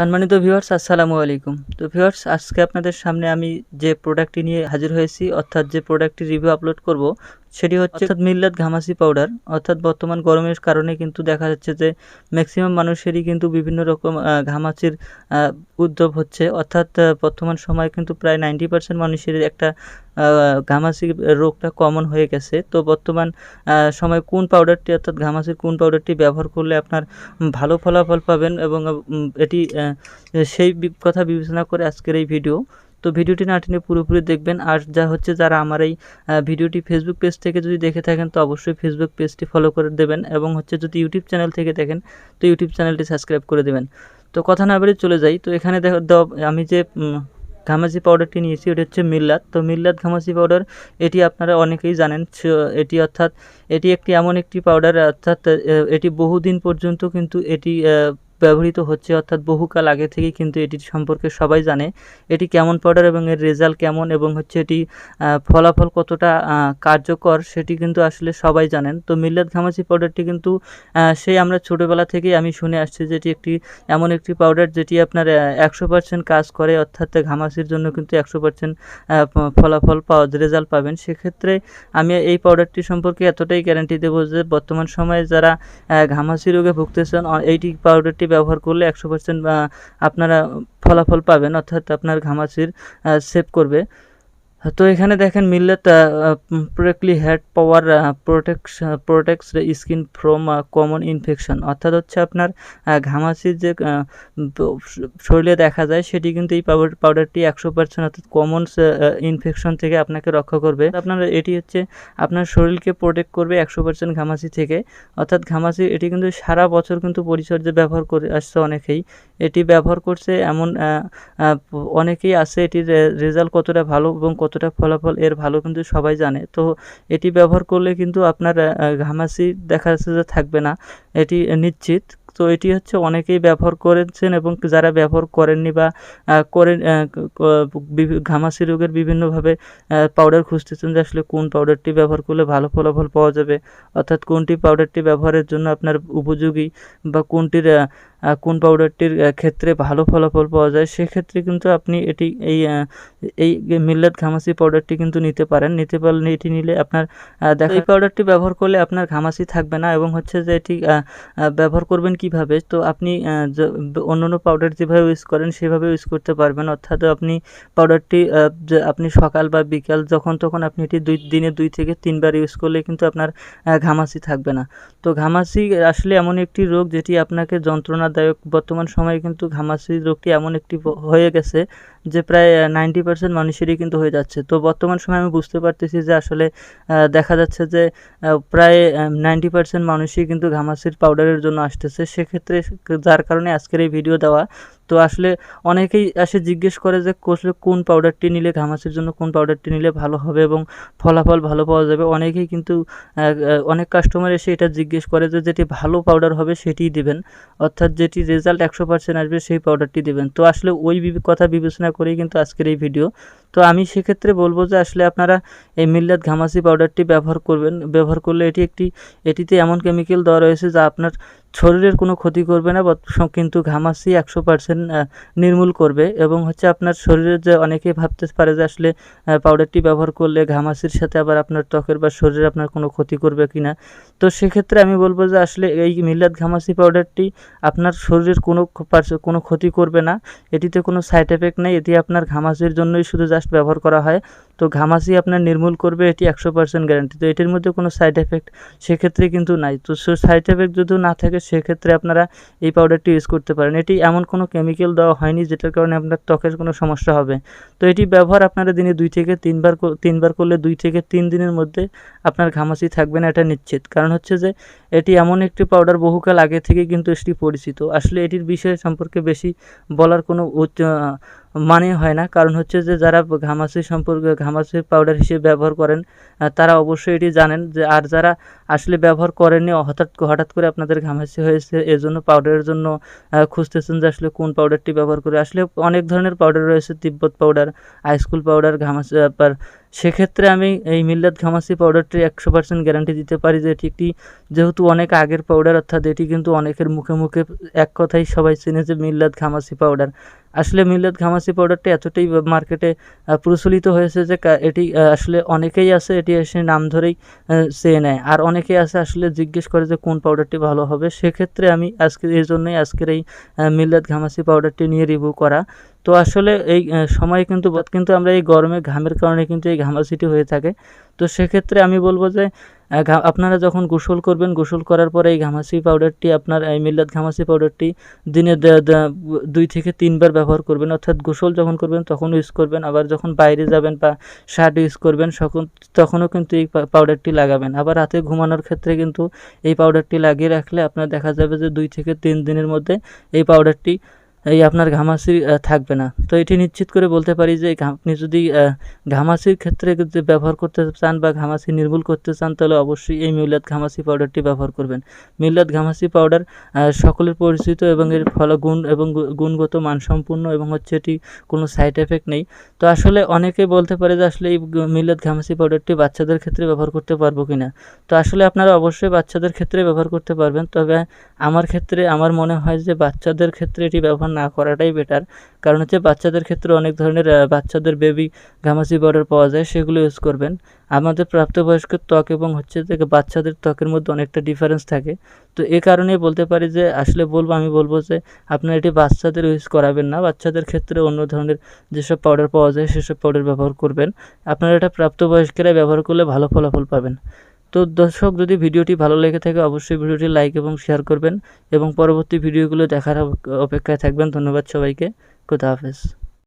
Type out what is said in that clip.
সম্মানিত ভিউয়ার্স আসসালামু আলাইকুম। তো ভিউয়ার্স আজকে আপনাদের সামনে আমি যে প্রোডাক্টটি নিয়ে হাজির হয়েছি, অর্থাৎ যে প্রোডাক্টটি রিভিউ আপলোড করব সেটি হচ্ছে অর্থাৎ মিল্লাত ঘামাসি পাউডার অর্থাৎ বর্তমান গরমের কারণে কিন্তু দেখা যাচ্ছে যে ম্যাক্সিমাম মানুষেরই কিন্তু বিভিন্ন রকম ঘামাচির উদ্ভব হচ্ছে। অর্থাৎ বর্তমান সময়ে কিন্তু প্রায় নাইনটি পার্সেন্ট মানুষের একটা ঘামাচি রোগটা কমন হয়ে গেছে। তো বর্তমান সময় কোন পাউডারটি অর্থাৎ ঘামাচির কোন পাউডারটি ব্যবহার করলে আপনার ভালো ফলাফল পাবেন এবং এটি সেই কথা বিবেচনা করে আজকের এই ভিডিও তো ভিডিওটি না টেনে পুরোপুরি দেখবেন। আর যা হচ্ছে যারা আমার এই ভিডিওটি ফেসবুক পেজ থেকে যদি দেখে থাকেন, তো অবশ্যই ফেসবুক পেজটি ফলো করে দেবেন এবং হচ্ছে যদি ইউটিউব চ্যানেল থেকে দেখেন, তো ইউটিউব চ্যানেলটি সাবস্ক্রাইব করে দেবেন। তো কথা না বেরিয়ে চলে যাই। তো এখানে দেখো আমি যে ঘামাচি পাউডারটি নিয়েছি, ওটা হচ্ছে মিল্লাত। তো মিল্লাত ঘামাচি পাউডার এটি আপনারা অনেকেই জানেন এটি অর্থাৎ, এটি একটি এমন একটি পাউডার অর্থাৎ এটি বহুদিন পর্যন্ত কিন্তু এটি ব্যবহৃত হচ্ছে, অর্থাৎ বহুকাল আগে থেকেই কিন্তু এটির সম্পর্কে সবাই জানে এটি কেমন পাউডার এবং এর রেজাল্ট কেমন এবং হচ্ছে এটি ফলাফল কতটা কার্যকর সেটি কিন্তু আসলে সবাই জানেন। তো মিল্লাত ঘামাচি পাউডারটি কিন্তু সেই আমরা ছোটোবেলা থেকেই আমি শুনে আসছি যে এটি একটি, এমন একটি পাউডার যেটি আপনার একশো পার্সেন্ট কাজ করে, অর্থাৎ ঘামাচির জন্য কিন্তু একশো পার্সেন্ট ফলাফল পাওয়া রেজাল্ট পাবেন। সেক্ষেত্রে আমি এই পাউডারটি সম্পর্কে এতটাই গ্যারান্টি দেবো যে বর্তমান সময়ে যারা ঘামাচি রোগে ভুগতেছেন এইটি পাউডারটি ব্যবহার করলে একশো পার্সেন্ট আপনারা ফলাফল পাবেন অর্থাৎ আপনার ঘামাচির সেভ করবে। তো এখানে দেখেন millet প্রোডাক্টলি head power protects protects skin from common infection অর্থাৎ হচ্ছে আপনার ঘামাচির যে শরীরে দেখা যায়, সেটি কিন্তু এই পাউডার পাউডারটি একশো পার্সেন্ট অর্থাৎ কমন ইনফেকশন থেকে আপনাকে রক্ষা করবে। আপনার এটি হচ্ছে, আপনার শরীরকে প্রোটেক্ট করবে একশো পার্সেন্ট ঘামাচি থেকে। অর্থাৎ ঘামাচি, এটি কিন্তু সারা বছর কিন্তু পরিচর্যা ব্যবহার করে আসছে অনেকেই। এটি ব্যবহার করছে এমন অনেকেই আছে, এটির রেজাল্ট কতটা ভালো এবং কতটা ফলাফল এর ভালো কিন্তু সবাই জানে। তো এটি ব্যবহার করলে কিন্তু আপনার ঘামাচি দেখা যাচ্ছে যে থাকবে না। এটি নিশ্চিত। তো এটি হচ্ছে অনেকেই ব্যবহার করেছেন এবং যারা ব্যবহার করেননি বা আহ, করেন আহ, ক- ক- বিভি- ঘামাচি রোগের বিভিন্নভাবে পাউডার খুঁজতেছেন যে আসলে কোন পাউডারটি ব্যবহার করলে ভালো ফলাফল পাওয়া যাবে। অর্থাৎ কোনটি পাউডারটি ব্যবহারের জন্য আপনার উপযোগী বা কোনটির কোন পাউডারটির ক্ষেত্রে ভালো ফলাফল পাওয়া যায় সেক্ষেত্রে কিন্তু আপনি এটি এই এই মিল্লাত ঘামাচি পাউডারটি কিন্তু নিতে পারেন। নিতে পারলে এটি নিলে আপনার দেখা এই পাউডারটি ব্যবহার করলে আপনার ঘামাচি থাকবে না এবং হচ্ছে যে এটি ব্যবহার করবেন কীভাবে? তো আপনি অন্য অন্য পাউডার যেভাবে ইউজ করেন সেভাবে ইউজ করতে পারবেন। অর্থাৎ আপনি পাউডারটি আপনি সকাল বা বিকাল যখন তখন আপনি এটি দুই, দিনে দুই থেকে তিনবার ইউজ করলে কিন্তু আপনার ঘামাচি থাকবে না। তো ঘামাচি আসলে এমন একটি রোগ যেটি আপনাকে যন্ত্রণাদায়ক বর্তমান সময়ে কিন্তু ঘামাচি রোগটি এমন একটি হয়ে গেছে যে প্রায় নাইনটি পার্সেন্ট মানুষেরই কিন্তু হয়ে যাচ্ছে। তো বর্তমান সময় আমি বুঝতে পারতেছি যে আসলে দেখা যাচ্ছে যে প্রায় নাইনটি পার্সেন্ট মানুষই কিন্তু ঘামাসির পাউডারের জন্য আসতেছে। সেক্ষেত্রে যার কারণে আজকের এই ভিডিও দেওয়া তো আসলে অনেকেই আসে জিজ্ঞেস করে যে আসলে কোন পাউডারটি নিলে ঘামাচির জন্য কোন পাউডারটি নিলে ভালো হবে এবং ফলাফল ভালো পাওয়া যাবে? অনেকেই কিন্তু অনেক কাস্টমার এসে এটা জিজ্ঞেস করে যে যেটি ভালো পাউডার হবে সেটিই দেবেন। অর্থাৎ যেটি রেজাল্ট একশো পার্সেন্ট আসবে সেই পাউডারটি দেবেন। তো আসলে ওই কথা বিবেচনা করেই কিন্তু আজকের এই ভিডিও তো আমি সেক্ষেত্রে বলব যে আসলে আপনারা এই মিল্লাত ঘামাচি পাউডারটি ব্যবহার করবেন। ব্যবহার করলে এটি একটি, এটিতে এমন কেমিক্যাল দেওয়া রয়েছে যা আপনার শরীরের কোনো ক্ষতি করবে না কিন্তু ঘামাচি একশো পার্সেন্ট নির্মূল করবে এবং হচ্ছে আপনার শরীরের যে অনেকেই ভাবতে পারে যে আসলে পাউডারটি ব্যবহার করলে ঘামাচির সাথে আবার আপনার ত্বকের বা শরীরে আপনার কোনো ক্ষতি করবে কিনা। তো সেক্ষেত্রে আমি বলব যে আসলে এই মিল্লাত ঘামাচি পাউডারটি আপনার শরীরের কোনো কোনো ক্ষতি করবে না। এটিতে কোনো সাইড এফেক্ট নেই, এটি আপনার ঘামাচির জন্যই শুধু জাস্ট ব্যবহার করা হয়। তো ঘামাচি আপনার নির্মূল করবে, এটি একশো পার্সেন্ট গ্যারান্টি তো এটির মধ্যে কোনো সাইড এফেক্ট সেক্ষেত্রে কিন্তু নাই। তো সাইড এফেক্ট যদি না থাকে, সেক্ষেত্রে আপনারা এই পাউডারটি ইউজ করতে পারেন। এটি এমন কোনো কেমিক্যাল দেওয়া হয়নি, যেটার কারণে আপনার ত্বকের কোনো সমস্যা হবে। তো এটি ব্যবহার আপনারা দিনে দুই থেকে তিনবার তিনবার করলে দুই থেকে তিন দিনের মধ্যে আপনার ঘামাচি থাকবে না, এটা নিশ্চিত। কারণ হচ্ছে যে, এটি এমন একটি পাউডার বহুকাল আগে থেকে কিন্তু এটি পরিচিত। আসলে এটির বিষয় সম্পর্কে বেশি বলার কোনো মানে হয় না। কারণ হচ্ছে যে, যারা ঘামাচি সম্পর্কে, ঘামাচি পাউডার হিসেবে ব্যবহার করেন তারা অবশ্যই এটি জানেন যে, আর যারা আসলে ব্যবহার করেননি, হঠাৎ হঠাৎ করে আপনাদের ঘামাচি হয়েছে, এজন্য পাউডারের জন্য খুঁজতেছেন যে, আসলে কোন পাউডারটি ব্যবহার করে। আসলে অনেক ধরনের পাউডার রয়েছে, তিব্বত পাউডার আইস্কুল পাউডার ঘামাচি সেক্ষেত্রে আমি এই মিল্লাত ঘামাসি পাউডারটি একশো পার্সেন্ট গ্যারান্টি দিতে পারি যে এটি একটি যেহেতু অনেক আগের পাউডার অর্থাৎ এটি কিন্তু অনেকের মুখে মুখে এক কথাই সবাই চেনে যে মিল্লাত ঘামাসি পাউডার আসলে মিল্লাত ঘামাসি পাউডারটি এতটাই মার্কেটে প্রচলিত হয়েছে যে এটি আসলে অনেকেই আছে এটি এসে নাম ধরেই চেয়ে নেয়। আর অনেকেই আছে আসলে জিজ্ঞেস করে যে কোন পাউডারটি ভালো হবে। সেক্ষেত্রে আমি আজকে, এই জন্যই আজকের এই মিল্লাত ঘামাসি পাউডারটি নিয়ে রিভিউ করা। তো আসলে এই সময় কিন্তু কিন্তু আমরা এই গরমে ঘামের কারণে কিন্তু এই ঘামাসিটি হয়ে থাকে। তো সেক্ষেত্রে আমি বলব যে আপনারা যখন গোসল করবেন, গোসল করার পরে এই ঘামাসি পাউডারটি আপনার, এই মিল্লাত ঘামাসি পাউডারটি দিনে দুই থেকে তিনবার ব্যবহার করবেন। অর্থাৎ গোসল যখন করবেন তখন ইউজ করবেন। আবার যখন বাইরে যাবেন বা শার্ট ইউজ করবেন তখন তখনও কিন্তু এই পাউডারটি লাগাবেন। আবার রাতে ঘুমানোর ক্ষেত্রে কিন্তু এই পাউডারটি লাগিয়ে রাখলে আপনার দেখা যাবে যে দুই থেকে তিন দিনের মধ্যে এই পাউডারটি এই আপনার ঘামাসি থাকবে না। তো এটি নিশ্চিত করে বলতে পারি যে আপনি যদি ঘামাসির ক্ষেত্রে যদি ব্যবহার করতে চান বা ঘামাসি নির্মূল করতে চান, তাহলে অবশ্যই এই মিলাদ ঘামাসি পাউডারটি ব্যবহার করবেন। মিলাদ ঘামাসি পাউডার সকলের পরিচিত এবং এর ফল গুণ এবং গুণগত মানসম্পন্ন এবং হচ্ছে এটি কোনো সাইড এফেক্ট নেই। তো আসলে অনেকে বলতে পারে যে আসলে এই মিলাদ ঘামাসি পাউডারটি বাচ্চাদের ক্ষেত্রে ব্যবহার করতে পারব কি না তো আসলে আপনারা অবশ্যই বাচ্চাদের ক্ষেত্রে ব্যবহার করতে পারবেন, তবে আমার ক্ষেত্রে, আমার মনে হয় যে বাচ্চাদের ক্ষেত্রে এটি ব্যবহার না করাটাই বেটার কারণ হচ্ছে বাচ্চাদের ক্ষেত্রে অনেক ধরনের বাচ্চাদের বেবি ঘামাসি পাউডার পাওয়া যায়, সেগুলো ইউজ করবেন। আমাদের প্রাপ্তবয়স্কের ত্বক এবং হচ্ছে যে বাচ্চাদের ত্বকের মধ্যে অনেকটা ডিফারেন্স থাকে। তো এ কারণেই বলতে পারি যে, আসলে বলব, আমি বলব যে, আপনারা এটি বাচ্চাদের ইউজ করাবেন না। বাচ্চাদের ক্ষেত্রে অন্য ধরনের যেসব পাউডার পাওয়া যায়, সেসব পাউডার ব্যবহার করবেন। আপনারা এটা প্রাপ্তবয়স্কেরা ব্যবহার করলে ভালো ফলাফল পাবেন। তো দর্শক, যদি ভিডিওটি ভালো লেগে থাকে, অবশ্যই ভিডিওটি লাইক এবং শেয়ার করবেন এবং পরবর্তী ভিডিওগুলো দেখার অপ- অপেক্ষায় থাকবেন। ধন্যবাদ সবাইকে। খুদা হাফেজ।